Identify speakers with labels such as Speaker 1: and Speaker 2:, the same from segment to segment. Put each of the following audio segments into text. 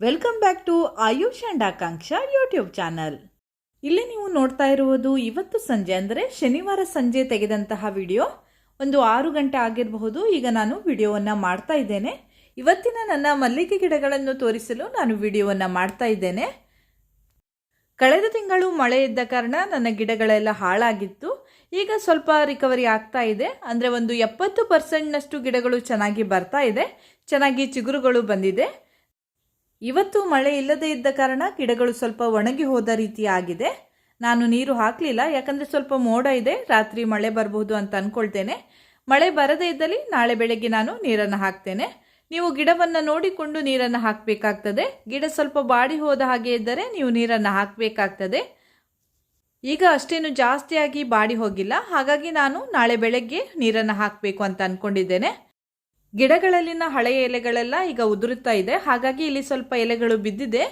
Speaker 1: Welcome back to Ayush and Akanksha YouTube channel ಇಲ್ಲಿ ನೀವು ನೋಡ್ತಾ ಇರುವುದು ಇವತ್ತು ಸಂಜೆ ಅಂದರೆ ಶನಿವಾರ ಸಂಜೆ ತೆಗೆದಂತಹ ವಿಡಿಯೋ ಒಂದು ಆರು ಗಂಟೆ ಆಗಿರಬಹುದು. ಈಗ ನಾನು ವಿಡಿಯೋವನ್ನು ಮಾಡ್ತಾ ಇದ್ದೇನೆ. ಇವತ್ತಿನ ನನ್ನ ಮಲ್ಲಿಗೆ ಗಿಡಗಳನ್ನು ತೋರಿಸಲು ನಾನು ವಿಡಿಯೋವನ್ನು ಮಾಡ್ತಾ ಇದ್ದೇನೆ. ಕಳೆದ ತಿಂಗಳು ಮಳೆ ಇದ್ದ ಕಾರಣ ನನ್ನ ಗಿಡಗಳೆಲ್ಲ ಹಾಳಾಗಿತ್ತು. ಈಗ ಸ್ವಲ್ಪ ರಿಕವರಿ ಆಗ್ತಾ ಇದೆ. ಅಂದರೆ ಒಂದು ಎಪ್ಪತ್ತು ಪರ್ಸೆಂಟ್ನಷ್ಟು ಗಿಡಗಳು ಚೆನ್ನಾಗಿ ಬರ್ತಾ ಇದೆ. ಚೆನ್ನಾಗಿ ಚಿಗುರುಗಳು ಬಂದಿದೆ. ಇವತ್ತು ಮಳೆ ಇಲ್ಲದೇ ಇದ್ದ ಕಾರಣ ಗಿಡಗಳು ಸ್ವಲ್ಪ ಒಣಗಿ ಹೋದ ರೀತಿ ಆಗಿದೆ. ನಾನು ನೀರು ಹಾಕಲಿಲ್ಲ, ಯಾಕಂದರೆ ಸ್ವಲ್ಪ ಮೋಡ ಇದೆ, ರಾತ್ರಿ ಮಳೆ ಬರಬಹುದು ಅಂತ ಅಂದ್ಕೊಳ್ತೇನೆ ಮಳೆ ಬರದೇ ಇದ್ದಲ್ಲಿ ನಾಳೆ ಬೆಳಗ್ಗೆ ನಾನು ನೀರನ್ನು ಹಾಕ್ತೇನೆ. ನೀವು ಗಿಡವನ್ನು ನೋಡಿಕೊಂಡು ನೀರನ್ನು ಹಾಕಬೇಕಾಗ್ತದೆ. ಗಿಡ ಸ್ವಲ್ಪ ಬಾಡಿ ಹೋದ ಹಾಗೆ ಇದ್ದರೆ ನೀವು ನೀರನ್ನು ಹಾಕಬೇಕಾಗ್ತದೆ. ಈಗ ಅಷ್ಟೇನು ಜಾಸ್ತಿಯಾಗಿ ಬಾಡಿ ಹೋಗಿಲ್ಲ. ಹಾಗಾಗಿ ನಾನು ನಾಳೆ ಬೆಳಗ್ಗೆ ನೀರನ್ನು ಹಾಕಬೇಕು ಅಂತ ಅಂದ್ಕೊಂಡಿದ್ದೇನೆ ಗಿಡಗಳಲ್ಲಿನ ಹಳೆಯ ಎಲೆಗಳೆಲ್ಲ ಈಗ ಉದುರುತ್ತಾ ಇದೆ. ಹಾಗಾಗಿ ಇಲ್ಲಿ ಸ್ವಲ್ಪ ಎಲೆಗಳು ಬಿದ್ದಿದೆ.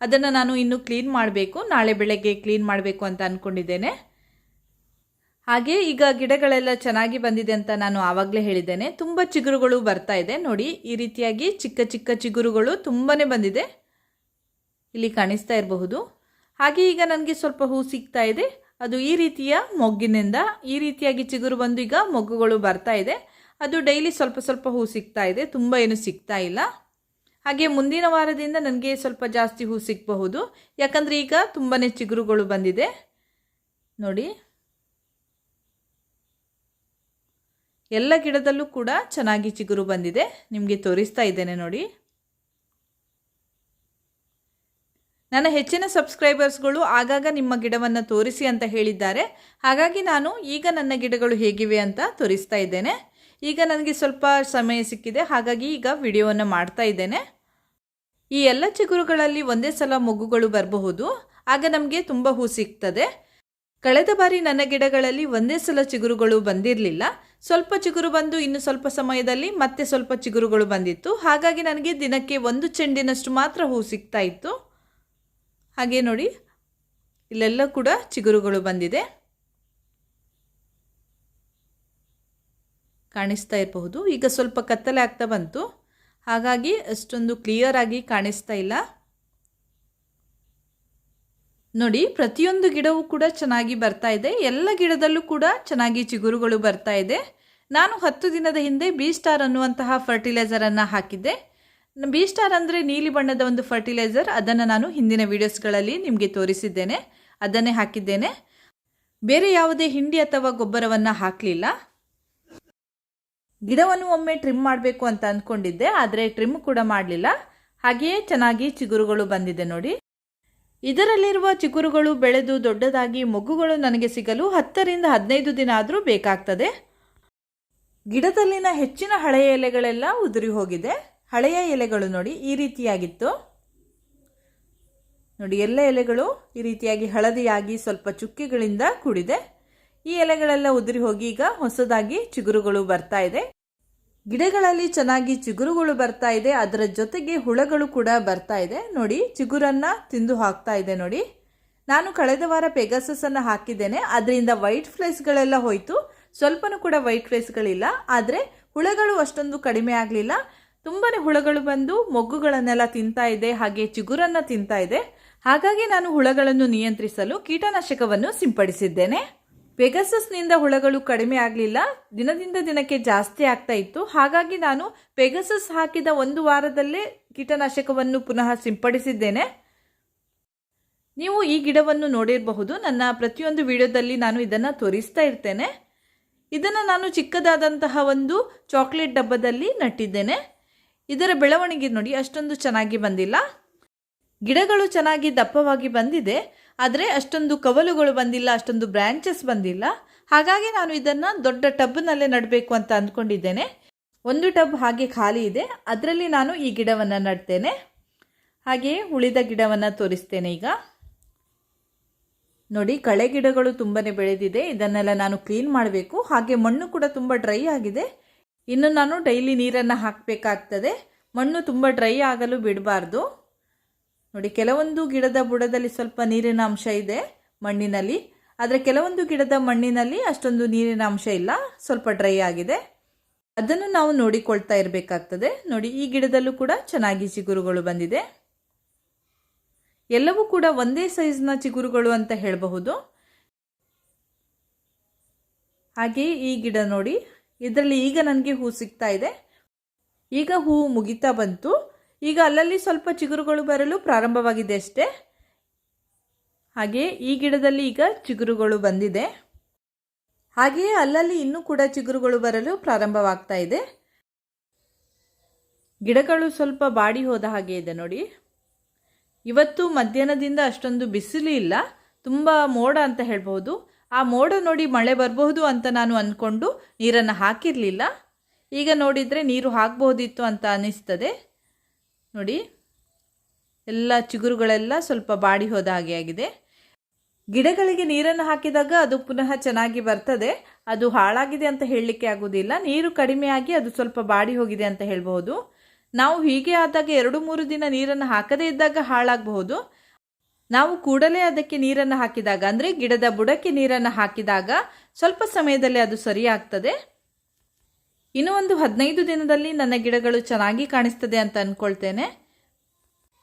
Speaker 1: ಅದನ್ನು ನಾನು ಇನ್ನು ಕ್ಲೀನ್ ಮಾಡಬೇಕು. ನಾಳೆ ಬೆಳಗ್ಗೆ ಕ್ಲೀನ್ ಮಾಡಬೇಕು ಅಂತ ಅಂದ್ಕೊಂಡಿದ್ದೇನೆ ಹಾಗೆ ಈಗ ಗಿಡಗಳೆಲ್ಲ ಚೆನ್ನಾಗಿ ಬಂದಿದೆ ಅಂತ ನಾನು ಆವಾಗಲೇ ಹೇಳಿದ್ದೇನೆ. ತುಂಬ ಚಿಗುರುಗಳು ಬರ್ತಾ ಇದೆ. ನೋಡಿ, ಈ ರೀತಿಯಾಗಿ ಚಿಕ್ಕ ಚಿಕ್ಕ ಚಿಗುರುಗಳು ತುಂಬಾ ಬಂದಿದೆ. ಇಲ್ಲಿ ಕಾಣಿಸ್ತಾ ಇರಬಹುದು. ಹಾಗೆ ಈಗ ನನಗೆ ಸ್ವಲ್ಪ ಹೂ ಸಿಗ್ತಾ ಇದೆ. ಅದು ಈ ರೀತಿಯ ಮೊಗ್ಗಿನಿಂದ ಈ ರೀತಿಯಾಗಿ ಚಿಗುರು ಬಂದು ಈಗ ಮೊಗ್ಗುಗಳು ಬರ್ತಾ ಇದೆ. ಅದು ಡೈಲಿ ಸ್ವಲ್ಪ ಸ್ವಲ್ಪ ಹೂ ಸಿಗ್ತಾ ಇದೆ, ತುಂಬ ಏನು ಸಿಗ್ತಾ ಇಲ್ಲ. ಹಾಗೆ ಮುಂದಿನ ವಾರದಿಂದ ನನಗೆ ಸ್ವಲ್ಪ ಜಾಸ್ತಿ ಹೂ ಸಿಗಬಹುದು. ಯಾಕಂದರೆ ಈಗ ತುಂಬಾ ಚಿಗುರುಗಳು ಬಂದಿದೆ. ನೋಡಿ. ಎಲ್ಲ ಗಿಡದಲ್ಲೂ ಕೂಡ ಚೆನ್ನಾಗಿ ಚಿಗುರು ಬಂದಿದೆ. ನಿಮಗೆ ತೋರಿಸ್ತಾ ಇದ್ದೇನೆ ನೋಡಿ. ನನ್ನ ಹೆಚ್ಚಿನ ಸಬ್ಸ್ಕ್ರೈಬರ್ಸ್ಗಳು ಆಗಾಗ ನಿಮ್ಮ ಗಿಡವನ್ನು ತೋರಿಸಿ ಅಂತ ಹೇಳಿದ್ದಾರೆ. ಹಾಗಾಗಿ ನಾನು ಈಗ ನನ್ನ ಗಿಡಗಳು ಹೇಗಿವೆ ಅಂತ ತೋರಿಸ್ತಾ ಇದ್ದೇನೆ. ಈಗ ನನಗೆ ಸ್ವಲ್ಪ ಸಮಯ ಸಿಕ್ಕಿದೆ, ಹಾಗಾಗಿ ಈಗ ವಿಡಿಯೋವನ್ನು ಮಾಡ್ತಾ ಇದ್ದೇನೆ. ಈ ಎಲ್ಲ ಚಿಗುರುಗಳಲ್ಲಿ ಒಂದೇ ಸಲ ಮೊಗ್ಗುಗಳು ಬರಬಹುದು, ಆಗ ನಮಗೆ ತುಂಬ ಹೂ ಸಿಗ್ತದೆ. ಕಳೆದ ಬಾರಿ ನನ್ನ ಗಿಡಗಳಲ್ಲಿ ಒಂದೇ ಸಲ ಚಿಗುರುಗಳು ಬಂದಿರಲಿಲ್ಲ. ಸ್ವಲ್ಪ ಚಿಗುರು ಬಂದು ಇನ್ನು ಸ್ವಲ್ಪ ಸಮಯದಲ್ಲಿ ಮತ್ತೆ ಸ್ವಲ್ಪ ಚಿಗುರುಗಳು ಬಂದಿತ್ತು. ಹಾಗಾಗಿ ನನಗೆ ದಿನಕ್ಕೆ ಒಂದು ಚೆಂಡಿನಷ್ಟು ಮಾತ್ರ ಹೂ ಸಿಗ್ತಾ ಇತ್ತು. ಹಾಗೆ ನೋಡಿ, ಇಲ್ಲೆಲ್ಲ ಕೂಡ ಚಿಗುರುಗಳು ಬಂದಿದೆ. ಕಾಣಿಸ್ತಾ ಇರಬಹುದು. ಈಗ ಸ್ವಲ್ಪ ಕತ್ತಲೆ ಆಗ್ತಾ ಬಂತು. ಹಾಗಾಗಿ ಅಷ್ಟೊಂದು ಕ್ಲಿಯರ್ ಆಗಿ ಕಾಣಿಸ್ತಾ ಇಲ್ಲ. ನೋಡಿ, ಪ್ರತಿಯೊಂದು ಗಿಡವೂ ಕೂಡ ಚೆನ್ನಾಗಿ ಬರ್ತಾ ಇದೆ. ಎಲ್ಲ ಗಿಡದಲ್ಲೂ ಕೂಡ ಚೆನ್ನಾಗಿ ಚಿಗುರುಗಳು ಬರ್ತಾ ಇದೆ. ನಾನು ಹತ್ತು ದಿನದ ಹಿಂದೆ ಬಿ ಸ್ಟಾರ್ ಅನ್ನುವಂತಹ ಫರ್ಟಿಲೈಸರನ್ನು ಹಾಕಿದ್ದೆ. ಬಿ ಸ್ಟಾರ್ ಅಂದರೆ ನೀಲಿ ಬಣ್ಣದ ಒಂದು ಫರ್ಟಿಲೈಸರ್ ಅದನ್ನು ನಾನು ಹಿಂದಿನ ವೀಡಿಯೋಸ್ಗಳಲ್ಲಿ ನಿಮಗೆ ತೋರಿಸಿದ್ದೇನೆ. ಅದನ್ನೇ ಹಾಕಿದ್ದೇನೆ. ಬೇರೆ ಯಾವುದೇ ಹಿಂಡಿ ಅಥವಾ ಗೊಬ್ಬರವನ್ನು ಹಾಕಲಿಲ್ಲ. ಗಿಡವನ್ನು ಒಮ್ಮೆ ಟ್ರಿಮ್ ಮಾಡಬೇಕು ಅಂತ ಅಂದ್ಕೊಂಡಿದ್ದೆ ಆದರೆ ಟ್ರಿಮ್ ಕೂಡ ಮಾಡಲಿಲ್ಲ. ಹಾಗೆಯೇ ಚೆನ್ನಾಗಿ ಚಿಗುರುಗಳು ಬಂದಿದೆ ನೋಡಿ. ಇದರಲ್ಲಿರುವ ಚಿಗುರುಗಳು ಬೆಳೆದು ದೊಡ್ಡದಾಗಿ ಮೊಗ್ಗುಗಳು ನನಗೆ ಸಿಗಲು ಹತ್ತರಿಂದ ಹದಿನೈದು ದಿನ ಆದರೂ ಬೇಕಾಗ್ತದೆ. ಗಿಡದಲ್ಲಿನ ಹೆಚ್ಚಿನ ಹಳೆಯ ಎಲೆಗಳೆಲ್ಲ ಉದುರಿ ಹೋಗಿದೆ. ಹಳೆಯ ಎಲೆಗಳು ನೋಡಿ, ಈ ರೀತಿಯಾಗಿತ್ತು. ನೋಡಿ, ಎಲ್ಲ ಎಲೆಗಳು ಈ ರೀತಿಯಾಗಿ ಹಳದಿಯಾಗಿ ಸ್ವಲ್ಪ ಚುಕ್ಕಿಗಳಿಂದ ಕೂಡಿದೆ. ಈ ಎಲೆಗಳೆಲ್ಲ ಉದುರಿ ಹೋಗಿ ಈಗ ಹೊಸದಾಗಿ ಚಿಗುರುಗಳು ಬರ್ತಾ ಇದೆ. ಗಿಡಗಳಲ್ಲಿ ಚೆನ್ನಾಗಿ ಚಿಗುರುಗಳು ಬರ್ತಾ ಇದೆ. ಅದರ ಜೊತೆಗೆ ಹುಳಗಳು ಕೂಡ ಬರ್ತಾ ಇದೆ. ನೋಡಿ, ಚಿಗುರನ್ನ ತಿಂದು ಹಾಕ್ತಾ ಇದೆ ನೋಡಿ. ನಾನು ಕಳೆದ ವಾರ ಪೆಗಾಸಸ್ ಅನ್ನು ಹಾಕಿದ್ದೇನೆ. ಅದರಿಂದ ವೈಟ್ ಫ್ಲೇಸ್ಗಳೆಲ್ಲ ಹೋಯಿತು. ಸ್ವಲ್ಪನೂ ಕೂಡ ವೈಟ್ ಫ್ಲೇಸ್ಗಳಿಲ್ಲ. ಆದರೆ ಹುಳಗಳು ಅಷ್ಟೊಂದು ಕಡಿಮೆ ಆಗಲಿಲ್ಲ. ತುಂಬಾ ಹುಳಗಳು ಬಂದು ಮೊಗ್ಗುಗಳನ್ನೆಲ್ಲ ತಿಂತಾ ಇದೆ. ಹಾಗೆ ಚಿಗುರನ್ನು ತಿಂತಾ ಇದೆ. ಹಾಗಾಗಿ ನಾನು ಹುಳಗಳನ್ನು ನಿಯಂತ್ರಿಸಲು ಕೀಟನಾಶಕವನ್ನು ಸಿಂಪಡಿಸಿದ್ದೇನೆ. ಪೆಗಸಸ್ನಿಂದ ಹುಳಗಳು ಕಡಿಮೆ ಆಗಲಿಲ್ಲ, ದಿನದಿಂದ ದಿನಕ್ಕೆ ಜಾಸ್ತಿ ಆಗ್ತಾ ಇತ್ತು. ಹಾಗಾಗಿ ನಾನು ಪೆಗಸಸ್ ಹಾಕಿದ ಒಂದು ವಾರದಲ್ಲೇ ಕೀಟನಾಶಕವನ್ನು ಪುನಃ ಸಿಂಪಡಿಸಿದ್ದೇನೆ. ನೀವು ಈ ಗಿಡವನ್ನು ನೋಡಿರಬಹುದು. ನನ್ನ ಪ್ರತಿಯೊಂದು ವಿಡಿಯೋದಲ್ಲಿ ನಾನು ಇದನ್ನು ತೋರಿಸ್ತಾ ಇರ್ತೇನೆ. ಇದನ್ನು ನಾನು ಚಿಕ್ಕದಾದಂತಹ ಒಂದು ಚಾಕ್ಲೇಟ್ ಡಬ್ಬದಲ್ಲಿ ನಟ್ಟಿದ್ದೇನೆ. ಇದರ ಬೆಳವಣಿಗೆ ನೋಡಿ ಅಷ್ಟೊಂದು ಚೆನ್ನಾಗಿ ಬಂದಿಲ್ಲ. ಗಿಡಗಳು ಚೆನ್ನಾಗಿ ದಪ್ಪವಾಗಿ ಬಂದಿದೆ. ಆದರೆ ಅಷ್ಟೊಂದು ಕವಲುಗಳು ಬಂದಿಲ್ಲ, ಅಷ್ಟೊಂದು ಬ್ರ್ಯಾಂಚಸ್ ಬಂದಿಲ್ಲ. ಹಾಗಾಗಿ ನಾನು ಇದನ್ನು ದೊಡ್ಡ ಟಬ್ನಲ್ಲೇ ನಡಬೇಕು ಅಂತ ಅಂದ್ಕೊಂಡಿದ್ದೇನೆ. ಒಂದು ಟಬ್ ಹಾಗೆ ಖಾಲಿ ಇದೆ. ಅದರಲ್ಲಿ ನಾನು ಈ ಗಿಡವನ್ನು ನಡ್ತೇನೆ. ಹಾಗೆಯೇ ಉಳಿದ ಗಿಡವನ್ನು ತೋರಿಸ್ತೇನೆ ಈಗ. ನೋಡಿ, ಕಳೆ ಗಿಡಗಳು ತುಂಬಾ ಬೆಳೆದಿದೆ. ಇದನ್ನೆಲ್ಲ ನಾನು ಕ್ಲೀನ್ ಮಾಡಬೇಕು. ಹಾಗೆ ಮಣ್ಣು ಕೂಡ ತುಂಬ ಡ್ರೈ ಆಗಿದೆ. ಇನ್ನು ನಾನು ಡೈಲಿ ನೀರನ್ನು ಹಾಕಬೇಕಾಗ್ತದೆ. ಮಣ್ಣು ತುಂಬ ಡ್ರೈ ಆಗಲು ಬಿಡಬಾರ್ದು. ನೋಡಿ, ಕೆಲವೊಂದು ಗಿಡದ ಬುಡದಲ್ಲಿ ಸ್ವಲ್ಪ ನೀರಿನ ಅಂಶ ಇದೆ ಮಣ್ಣಿನಲ್ಲಿ. ಆದರೆ ಕೆಲವೊಂದು ಗಿಡದ ಮಣ್ಣಿನಲ್ಲಿ ಅಷ್ಟೊಂದು ನೀರಿನ ಅಂಶ ಇಲ್ಲ, ಸ್ವಲ್ಪ ಡ್ರೈ ಆಗಿದೆ. ಅದನ್ನು ನಾವು ನೋಡಿಕೊಳ್ತಾ ಇರಬೇಕಾಗ್ತದೆ. ನೋಡಿ, ಈ ಗಿಡದಲ್ಲೂ ಕೂಡ ಚೆನ್ನಾಗಿ ಚಿಗುರುಗಳು ಬಂದಿದೆ. ಎಲ್ಲವೂ ಕೂಡ ಒಂದೇ ಸೈಜ್ನ ಚಿಗುರುಗಳು ಅಂತ ಹೇಳಬಹುದು. ಹಾಗೆ ಈ ಗಿಡ ನೋಡಿ, ಇದರಲ್ಲಿ ಈಗ ನನಗೆ ಹೂ ಸಿಗ್ತಾ ಇದೆ. ಈಗ ಹೂ ಮುಗಿತಾ ಬಂತು. ಈಗ ಅಲ್ಲಲ್ಲಿ ಸ್ವಲ್ಪ ಚಿಗುರುಗಳು ಬರಲು ಪ್ರಾರಂಭವಾಗಿದೆ ಅಷ್ಟೇ. ಹಾಗೆ ಈ ಗಿಡದಲ್ಲಿ ಈಗ ಚಿಗುರುಗಳು ಬಂದಿದೆ. ಹಾಗೆಯೇ ಅಲ್ಲಲ್ಲಿ ಇನ್ನೂ ಕೂಡ ಚಿಗುರುಗಳು ಬರಲು ಪ್ರಾರಂಭವಾಗ್ತಾ ಇದೆ. ಗಿಡಗಳು ಸ್ವಲ್ಪ ಬಾಡಿ ಹೋದ ಹಾಗೆ ಇದೆ ನೋಡಿ. ಇವತ್ತು ಮಧ್ಯಾಹ್ನದಿಂದ ಅಷ್ಟೊಂದು ಬಿಸಿಲು ಇಲ್ಲ. ತುಂಬ ಮೋಡ ಅಂತ ಹೇಳ್ಬೋದು ಆ ಮೋಡ ನೋಡಿ ಮಳೆ ಬರಬಹುದು ಅಂತ ನಾನು ಅಂದ್ಕೊಂಡು ನೀರನ್ನು ಹಾಕಿರಲಿಲ್ಲ. ಈಗ ನೋಡಿದರೆ ನೀರು ಹಾಕಬಹುದಿತ್ತು ಅಂತ ಅನಿಸ್ತದೆ ನೋಡಿ, ಎಲ್ಲ ಚಿಗುರುಗಳೆಲ್ಲ ಸ್ವಲ್ಪ ಬಾಡಿ ಹೋದ ಹಾಗೆ ಆಗಿದೆ. ಗಿಡಗಳಿಗೆ ನೀರನ್ನು ಹಾಕಿದಾಗ ಅದು ಪುನಃ ಚೆನ್ನಾಗಿ ಬರ್ತದೆ. ಅದು ಹಾಳಾಗಿದೆ ಅಂತ ಹೇಳಲಿಕ್ಕೆ ಆಗೋದಿಲ್ಲ ನೀರು ಕಡಿಮೆಯಾಗಿ ಅದು ಸ್ವಲ್ಪ ಬಾಡಿ ಹೋಗಿದೆ ಅಂತ ಹೇಳಬಹುದು. ನಾವು ಹೀಗೆ ಆದಾಗ ಎರಡು ಮೂರು ದಿನ ನೀರನ್ನು ಹಾಕದೇ ಇದ್ದಾಗ ಹಾಳಾಗಬಹುದು. ನಾವು ಕೂಡಲೇ ಅದಕ್ಕೆ ನೀರನ್ನು ಹಾಕಿದಾಗ, ಅಂದರೆ ಗಿಡದ ಬುಡಕ್ಕೆ ನೀರನ್ನು ಹಾಕಿದಾಗ ಸ್ವಲ್ಪ ಸಮಯದಲ್ಲಿ ಅದು ಸರಿಯಾಗ್ತದೆ. ಇನ್ನು ಒಂದು ಹದಿನೈದು ದಿನದಲ್ಲಿ ನನ್ನ ಗಿಡಗಳು ಚೆನ್ನಾಗಿ ಕಾಣಿಸ್ತದೆ ಅಂತ ಅಂದ್ಕೊಳ್ತೇನೆ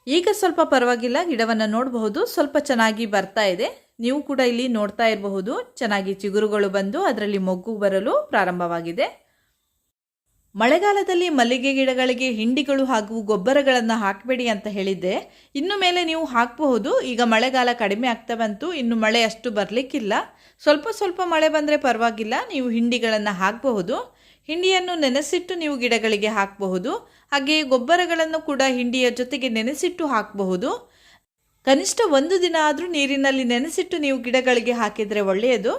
Speaker 1: ಈಗ ಸ್ವಲ್ಪ ಪರವಾಗಿಲ್ಲ, ಗಿಡವನ್ನು ನೋಡಬಹುದು. ಸ್ವಲ್ಪ ಚೆನ್ನಾಗಿ ಬರ್ತಾ ಇದೆ. ನೀವು ಕೂಡ ಇಲ್ಲಿ ನೋಡ್ತಾ ಇರಬಹುದು. ಚೆನ್ನಾಗಿ ಚಿಗುರುಗಳು ಬಂದು ಅದರಲ್ಲಿ ಮೊಗ್ಗು ಬರಲು ಪ್ರಾರಂಭವಾಗಿದೆ. ಮಳೆಗಾಲದಲ್ಲಿ ಮಲ್ಲಿಗೆ ಗಿಡಗಳಿಗೆ ಹಿಂಡಿಗಳು ಹಾಗೂ ಗೊಬ್ಬರಗಳನ್ನು ಹಾಕಬೇಡಿ ಅಂತ ಹೇಳಿದ್ದೆ. ಇನ್ನು ಮೇಲೆ ನೀವು ಹಾಕಬಹುದು. ಈಗ ಮಳೆಗಾಲ ಕಡಿಮೆ ಆಗ್ತಾ ಬಂತು. ಇನ್ನು ಮಳೆ ಅಷ್ಟು ಬರಲಿಕ್ಕಿಲ್ಲ. ಸ್ವಲ್ಪ ಸ್ವಲ್ಪ ಮಳೆ ಬಂದರೆ ಪರವಾಗಿಲ್ಲ. ನೀವು ಹಿಂಡಿಗಳನ್ನು ಹಾಕಬಹುದು. ಹಿಂಡಿಯನ್ನು ನೆನೆಸಿಟ್ಟು ನೀವು ಗಿಡಗಳಿಗೆ ಹಾಕಬಹುದು. ಹಾಗೆಯೇ ಗೊಬ್ಬರಗಳನ್ನು ಕೂಡ ಹಿಂಡಿಯ ಜೊತೆಗೆ ನೆನೆಸಿಟ್ಟು ಹಾಕಬಹುದು. ಕನಿಷ್ಠ ಒಂದು ದಿನ ಆದರೂ ನೀರಿನಲ್ಲಿ ನೆನೆಸಿಟ್ಟು ನೀವು ಗಿಡಗಳಿಗೆ ಹಾಕಿದರೆ ಒಳ್ಳೆಯದು.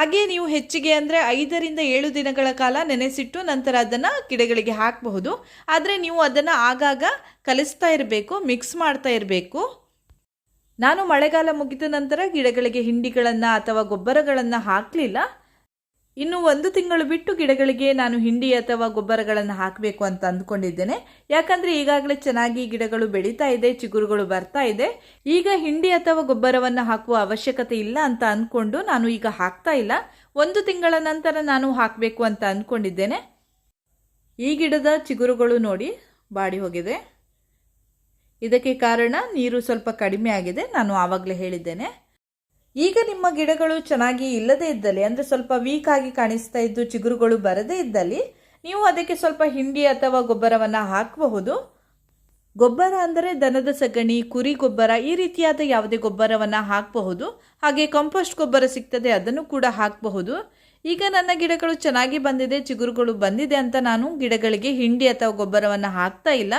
Speaker 1: ಹಾಗೆ ನೀವು ಹೆಚ್ಚಿಗೆ ಅಂದರೆ ಐದರಿಂದ ಏಳು ದಿನಗಳ ಕಾಲ ನೆನೆಸಿಟ್ಟು ನಂತರ ಅದನ್ನು ಗಿಡಗಳಿಗೆ ಹಾಕಬಹುದು. ಆದರೆ ನೀವು ಅದನ್ನು ಆಗಾಗ ಕಲಿಸ್ತಾ ಇರಬೇಕು ಮಿಕ್ಸ್ ಮಾಡ್ತಾ ಇರಬೇಕು. ನಾನು ಮಳೆಗಾಲ ಮುಗಿದ ನಂತರ ಗಿಡಗಳಿಗೆ ಹಿಂಡಿಗಳನ್ನು ಅಥವಾ ಗೊಬ್ಬರಗಳನ್ನು ಹಾಕಲಿಲ್ಲ. ಇನ್ನು ಒಂದು ತಿಂಗಳು ಬಿಟ್ಟು ಗಿಡಗಳಿಗೆ ನಾನು ಹಿಂಡಿ ಅಥವಾ ಗೊಬ್ಬರಗಳನ್ನು ಹಾಕಬೇಕು ಅಂತ ಅಂದ್ಕೊಂಡಿದ್ದೇನೆ. ಯಾಕಂದರೆ ಈಗಾಗಲೇ ಚೆನ್ನಾಗಿ ಗಿಡಗಳು ಬೆಳೀತಾ ಇದೆ, ಚಿಗುರುಗಳು ಬರ್ತಾ ಇದೆ. ಈಗ ಹಿಂಡಿ ಅಥವಾ ಗೊಬ್ಬರವನ್ನು ಹಾಕುವ ಅವಶ್ಯಕತೆ ಇಲ್ಲ ಅಂತ ಅಂದ್ಕೊಂಡು ನಾನು ಈಗ ಹಾಕ್ತಾ ಇಲ್ಲ. ಒಂದು ತಿಂಗಳ ನಂತರ ನಾನು ಹಾಕಬೇಕು ಅಂತ ಅಂದ್ಕೊಂಡಿದ್ದೇನೆ. ಈ ಗಿಡದ ಚಿಗುರುಗಳು ನೋಡಿ, ಬಾಡಿ ಹೋಗಿದೆ. ಇದಕ್ಕೆ ಕಾರಣ ನೀರು ಸ್ವಲ್ಪ ಕಡಿಮೆ ಆಗಿದೆ. ನಾನು ಆವಾಗಲೇ ಹೇಳಿದ್ದೇನೆ. ಈಗ ನಿಮ್ಮ ಗಿಡಗಳು ಚೆನ್ನಾಗಿ ಇಲ್ಲದೇ ಇದ್ದಲ್ಲಿ, ಅಂದರೆ ಸ್ವಲ್ಪ ವೀಕ್ ಆಗಿ ಕಾಣಿಸ್ತಾ ಇದ್ದು ಚಿಗುರುಗಳು ಬರದೇ ಇದ್ದಲ್ಲಿ, ನೀವು ಅದಕ್ಕೆ ಸ್ವಲ್ಪ ಹಿಂಡಿ ಅಥವಾ ಗೊಬ್ಬರವನ್ನು ಹಾಕಬಹುದು. ಗೊಬ್ಬರ ಅಂದರೆ ದನದ ಸಗಣಿ, ಕುರಿ ಗೊಬ್ಬರ, ಈ ರೀತಿಯಾದ ಯಾವುದೇ ಗೊಬ್ಬರವನ್ನು ಹಾಕಬಹುದು. ಹಾಗೆ ಕಂಪೋಸ್ಟ್ ಗೊಬ್ಬರ ಸಿಗ್ತದೆ, ಅದನ್ನು ಕೂಡ ಹಾಕಬಹುದು. ಈಗ ನನ್ನ ಗಿಡಗಳು ಚೆನ್ನಾಗಿ ಬಂದಿದೆ, ಚಿಗುರುಗಳು ಬಂದಿದೆ ಅಂತ ನಾನು ಗಿಡಗಳಿಗೆ ಹಿಂಡಿ ಅಥವಾ ಗೊಬ್ಬರವನ್ನು ಹಾಕ್ತಾ ಇಲ್ಲ.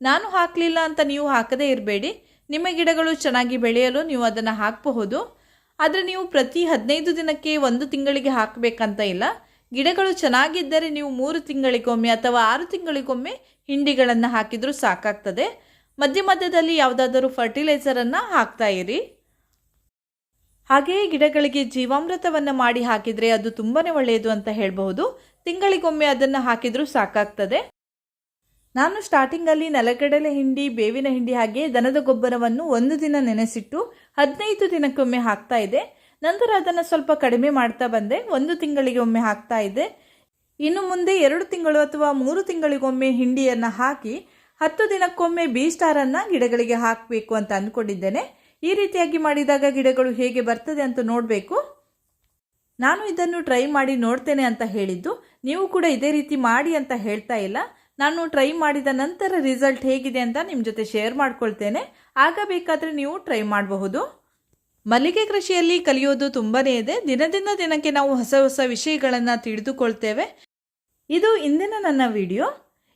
Speaker 1: ನಾನು ಹಾಕಲಿಲ್ಲ ಅಂತ ನೀವು ಹಾಕದೇ ಇರಬೇಡಿ. ನಿಮ್ಮ ಗಿಡಗಳು ಚೆನ್ನಾಗಿ ಬೆಳೆಯಲು ನೀವು ಅದನ್ನು ಹಾಕಬಹುದು. ಆದರೆ ನೀವು ಪ್ರತಿ ಹದಿನೈದು ದಿನಕ್ಕೆ ಒಂದು ತಿಂಗಳಿಗೆ ಹಾಕಬೇಕಂತ ಇಲ್ಲ. ಗಿಡಗಳು ಚೆನ್ನಾಗಿದ್ದರೆ ನೀವು ಮೂರು ತಿಂಗಳಿಗೊಮ್ಮೆ ಅಥವಾ ಆರು ತಿಂಗಳಿಗೊಮ್ಮೆ ಹಿಂಡಿಗಳನ್ನು ಹಾಕಿದರೂ ಸಾಕಾಗ್ತದೆ. ಮಧ್ಯ ಮಧ್ಯದಲ್ಲಿ ಯಾವುದಾದರೂ ಫರ್ಟಿಲೈಸರನ್ನು ಹಾಕ್ತಾ ಇರಿ. ಹಾಗೆಯೇ ಗಿಡಗಳಿಗೆ ಜೀವಾಮೃತವನ್ನು ಮಾಡಿ ಹಾಕಿದರೆ ಅದು ತುಂಬಾ ಒಳ್ಳೆಯದು ಅಂತ ಹೇಳಬಹುದು. ತಿಂಗಳಿಗೊಮ್ಮೆ ಅದನ್ನು ಹಾಕಿದರೂ ಸಾಕಾಗ್ತದೆ. ನಾನು ಸ್ಟಾರ್ಟಿಂಗಲ್ಲಿ ನೆಲಗಡಲೆ ಹಿಂಡಿ, ಬೇವಿನ ಹಿಂಡಿ ಹಾಗೆ ದನದ ಗೊಬ್ಬರವನ್ನು ಒಂದು ದಿನ ನೆನೆಸಿಟ್ಟು ಹದಿನೈದು ದಿನಕ್ಕೊಮ್ಮೆ ಹಾಕ್ತಾ ಇದೆ ನಂತರ ಅದನ್ನು ಸ್ವಲ್ಪ ಕಡಿಮೆ ಮಾಡ್ತಾ ಬಂದೆ. ಒಂದು ತಿಂಗಳಿಗೆ ಒಮ್ಮೆ ಹಾಕ್ತಾ ಇದೆ ಇನ್ನು ಮುಂದೆ ಎರಡು ತಿಂಗಳು ಅಥವಾ ಮೂರು ತಿಂಗಳಿಗೊಮ್ಮೆ ಹಿಂಡಿಯನ್ನು ಹಾಕಿ ಹತ್ತು ದಿನಕ್ಕೊಮ್ಮೆ ಬಿ ಸ್ಟಾರನ್ನು ಗಿಡಗಳಿಗೆ ಹಾಕಬೇಕು ಅಂತ ಅಂದ್ಕೊಂಡಿದ್ದೇನೆ. ಈ ರೀತಿಯಾಗಿ ಮಾಡಿದಾಗ ಗಿಡಗಳು ಹೇಗೆ ಬರ್ತದೆ ಅಂತ ನೋಡಬೇಕು. ನಾನು ಇದನ್ನು ಟ್ರೈ ಮಾಡಿ ನೋಡ್ತೇನೆ ಅಂತ ಹೇಳಿದ್ದು. ನೀವು ಕೂಡ ಇದೇ ರೀತಿ ಮಾಡಿ ಅಂತ ಹೇಳ್ತಾ ಇಲ್ಲ. ನಾನು ಟ್ರೈ ಮಾಡಿದ ನಂತರ ರಿಸಲ್ಟ್ ಹೇಗಿದೆ ಅಂತ ನಿಮ್ಮ ಜೊತೆ ಶೇರ್ ಮಾಡ್ಕೊಳ್ತೇನೆ. ಆಗ ಬೇಕಾದರೆ ನೀವು ಟ್ರೈ ಮಾಡಬಹುದು. ಮಲ್ಲಿಗೆ ಕೃಷಿಯಲ್ಲಿ ಕಲಿಯೋದು ತುಂಬಾ ಇದೆ. ದಿನದಿಂದ ದಿನಕ್ಕೆ ನಾವು ಹೊಸ ಹೊಸ ವಿಷಯಗಳನ್ನು ತಿಳಿದುಕೊಳ್ತೇವೆ. ಇದು ಇಂದಿನ ನನ್ನ ವಿಡಿಯೋ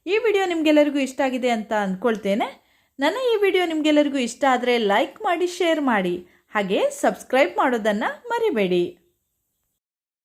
Speaker 1: ಈ ವಿಡಿಯೋ ನಿಮಗೆಲ್ಲರಿಗೂ ಇಷ್ಟ ಆಗಿದೆ ಅಂತ ಅಂದ್ಕೊಳ್ತೇನೆ ನನ್ನ ಈ ವಿಡಿಯೋ ನಿಮಗೆಲ್ಲರಿಗೂ ಇಷ್ಟ ಆದರೆ ಲೈಕ್ ಮಾಡಿ ಶೇರ್ ಮಾಡಿ. ಹಾಗೆ ಸಬ್ಸ್ಕ್ರೈಬ್ ಮಾಡೋದನ್ನು ಮರಿಬೇಡಿ.